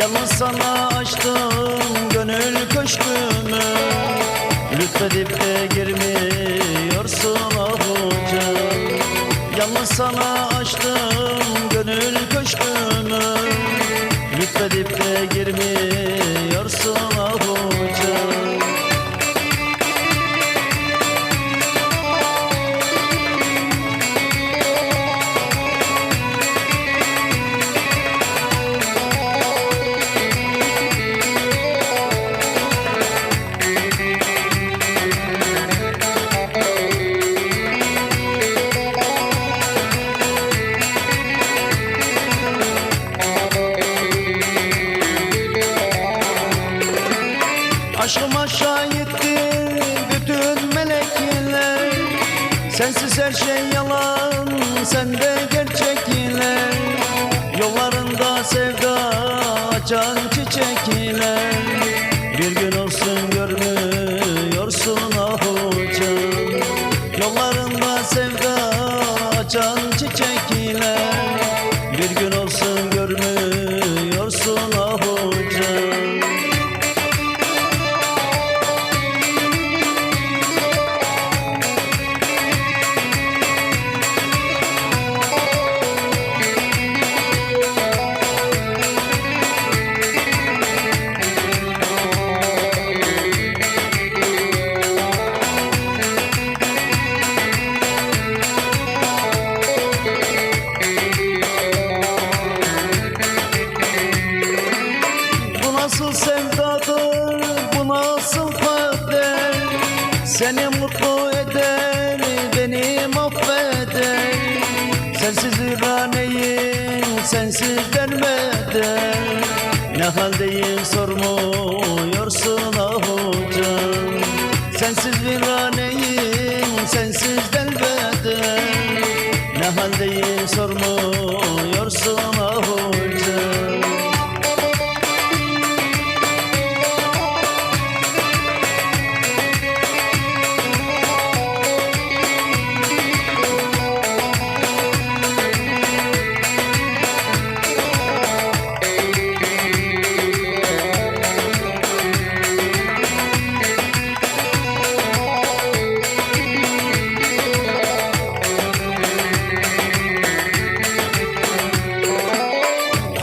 Yalnız sana açtım gönül köşkümü Lütfedip de girmiyorsun hocam Yalnız sana açtım gönül köşkümü Lütfedip de girmiyorsun ah Aşkıma şahittir bütün melekler. Sensiz her şey yalan, Seni mutlu eder, beni mahveder. Sensiz viraneyim, sensiz dermeder Ne haldeyim sormuyorsun ah hocam. Sensiz viraneyim,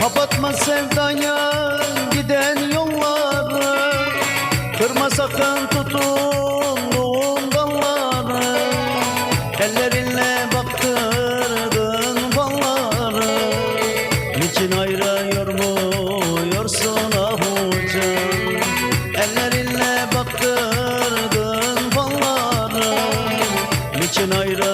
Kapatma sevdaya giden yolları. Kırma sakın tutunduğun dalları. Ellerinle baktırdın falları Niçin ayırıyor muyorsun ah hocam Ellerinle baktırdın falları Niçin ayırıyor